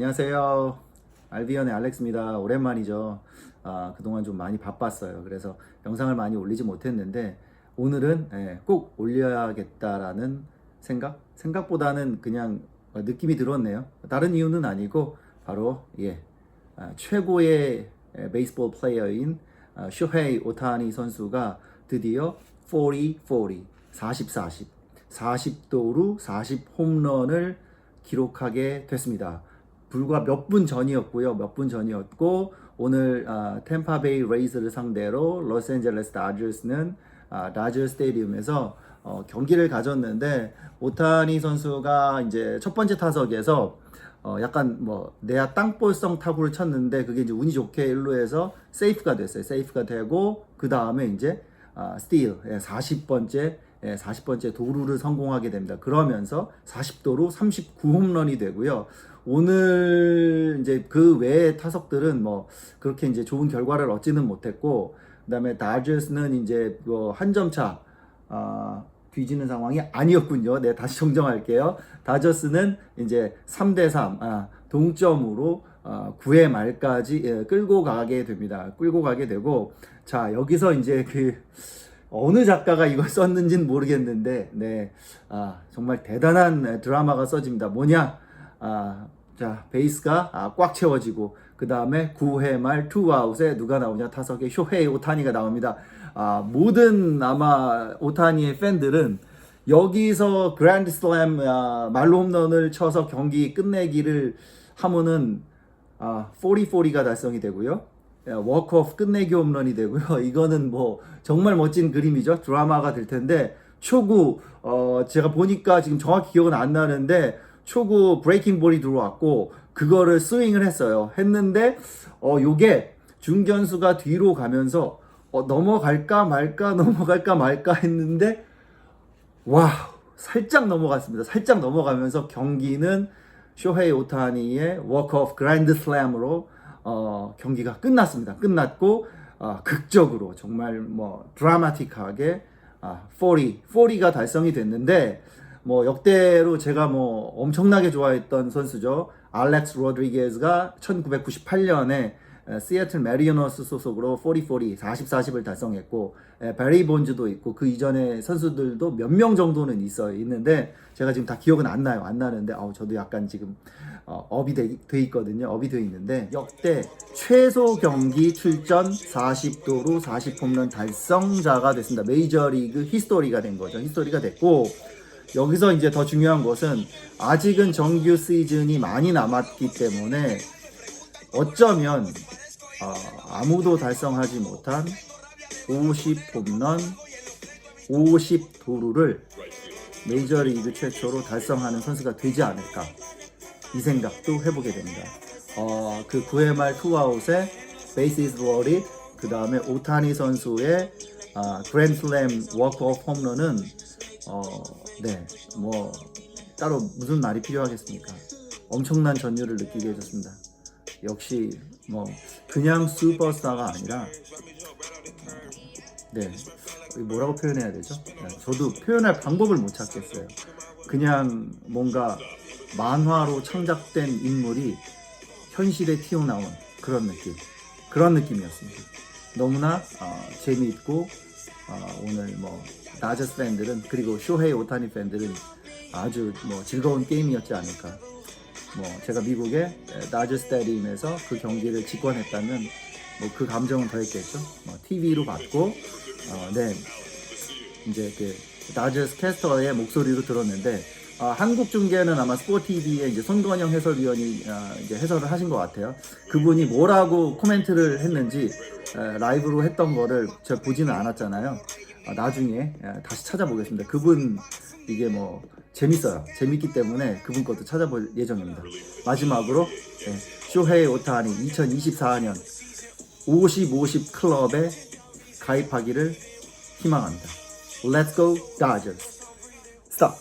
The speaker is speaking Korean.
안녕하세요. 알비언의 알렉스입니다. 오랜만이죠. 아, 그동안 좀 많이 바빴어요. 그래서 영상을 많이 올리지 못했는데 오늘은 예, 꼭 올려야겠다라는 생각? 생각보다는 그냥 느낌이 들었네요. 다른 이유는 아니고 바로 예, 아, 최고의 예, 베이스볼 플레이어인 아, 쇼헤이 오타니 선수가 드디어 40-40, 40-40, 40도루 40 홈런을 기록하게 됐습니다. 불과 몇 분 전이었고요. 몇 분 전이었고 오늘 아, 템파베이 레이즈를 상대로 로스앤젤레스 다저스는 아, 다저 스테디움에서 어, 경기를 가졌는데 오타니 선수가 이제 첫 번째 타석에서 어, 약간 뭐 내야 땅볼성 타구를 쳤는데 그게 이제 운이 좋게 일루에서 세이프가 됐어요. 세이프가 되고 그 다음에 이제 아, 스틸 예, 40번째 예, 40번째 도루를 성공하게 됩니다. 그러면서 40도로 39홈런이 되고요. 오늘 이제 그 외의 타석들은 뭐 그렇게 이제 좋은 결과를 얻지는 못했고 그다음에 다저스는 이제 뭐한점차 아, 뒤지는 상황이 아니었군요. 네, 다시 정정할게요. 다저스는 이제 3대 3 아, 동점으로 아, 9회 말까지 예, 끌고 가게 됩니다. 끌고 가게 되고 자, 여기서 이제 그 어느 작가가 이걸 썼는지는 모르겠는데, 네, 아, 정말 대단한 드라마가 써집니다. 뭐냐? 아, 자, 베이스가 아, 꽉 채워지고, 그 다음에 9회 말 투아웃에 누가 나오냐? 타석에 쇼헤이 오타니가 나옵니다. 아, 모든 아마 오타니의 팬들은 여기서 그랜드 슬램 아, 말로 홈런을 쳐서 경기 끝내기를 하면은 아, 40-40가 달성이 되고요. 워크오프 끝내기 홈런이 되고요. 이거는 뭐 정말 멋진 그림이죠. 드라마가 될 텐데 초구 어 제가 보니까 지금 정확히 기억은 안 나는데 초구 브레이킹 볼이 들어왔고 그거를 스윙을 했어요. 했는데 어 요게 중견수가 뒤로 가면서 어 넘어갈까 말까 넘어갈까 말까 했는데 와우 살짝 넘어갔습니다. 살짝 넘어가면서 경기는 쇼헤이 오타니의 워크오프 그랜드 슬램으로 어, 경기가 끝났습니다. 끝났고 어, 극적으로 정말 뭐 드라마틱하게 아, 40, 40가 달성이 됐는데 뭐 역대로 제가 뭐 엄청나게 좋아했던 선수죠. 알렉스 로드리게즈가 1998년에 시애틀 메리너스 소속으로 40-40, 40-40을 달성했고 에, 베리 본즈도 있고 그 이전에 선수들도 몇 명 정도는 있어 있는데 제가 지금 다 기억은 안 나요. 안 나는데 아우 저도 약간 지금 어, 업이 돼, 돼 있거든요. 업이 돼 있는데 역대 최소 경기 출전 40도로 40홈런 달성자가 됐습니다. 메이저리그 히스토리가 된 거죠. 히스토리가 됐고 여기서 이제 더 중요한 것은 아직은 정규 시즌이 많이 남았기 때문에 어쩌면 어, 아무도 달성하지 못한 50 홈런, 50 도루를 메이저리그 최초로 달성하는 선수가 되지 않을까 이 생각도 해보게 됩니다. 어, 그 9회 말 투아웃에 베이스 로리 그 다음에 오타니 선수의 아, 그랜슬램 워크오프 홈런은 어, 네, 뭐 따로 무슨 말이 필요하겠습니까? 엄청난 전율을 느끼게 해줬습니다. 역시 뭐 그냥 슈퍼스타가 아니라 어, 네 뭐라고 표현해야 되죠? 네, 저도 표현할 방법을 못 찾겠어요. 그냥 뭔가 만화로 창작된 인물이 현실에 튀어나온 그런 느낌 그런 느낌이었습니다. 너무나 어, 재미있고 어, 오늘 뭐 다저스 팬들은 그리고 쇼헤이 오타니 팬들은 아주 뭐 즐거운 게임이었지 않을까 뭐 제가 미국의 스타디움에서 그 경기를 직관했다면 뭐 그 감정은 더했겠죠. 뭐 TV로 봤고 어, 네 이제 그 다저스 캐스터의 목소리로 들었는데 아, 한국 중계는 아마 스포 TV의 이제 손건영 해설위원이 아, 이제 해설을 하신 것 같아요. 그분이 뭐라고 코멘트를 했는지 에, 라이브로 했던 거를 제가 보지는 않았잖아요. 아, 나중에 에, 다시 찾아보겠습니다. 그분 이게 뭐 재밌어요. 재밌기 때문에 그분 것도 찾아볼 예정입니다. 마지막으로 예, 쇼헤이 오타니 2024년 50-50 클럽에 가입하기를 희망합니다. Let's go Dodgers. Stop.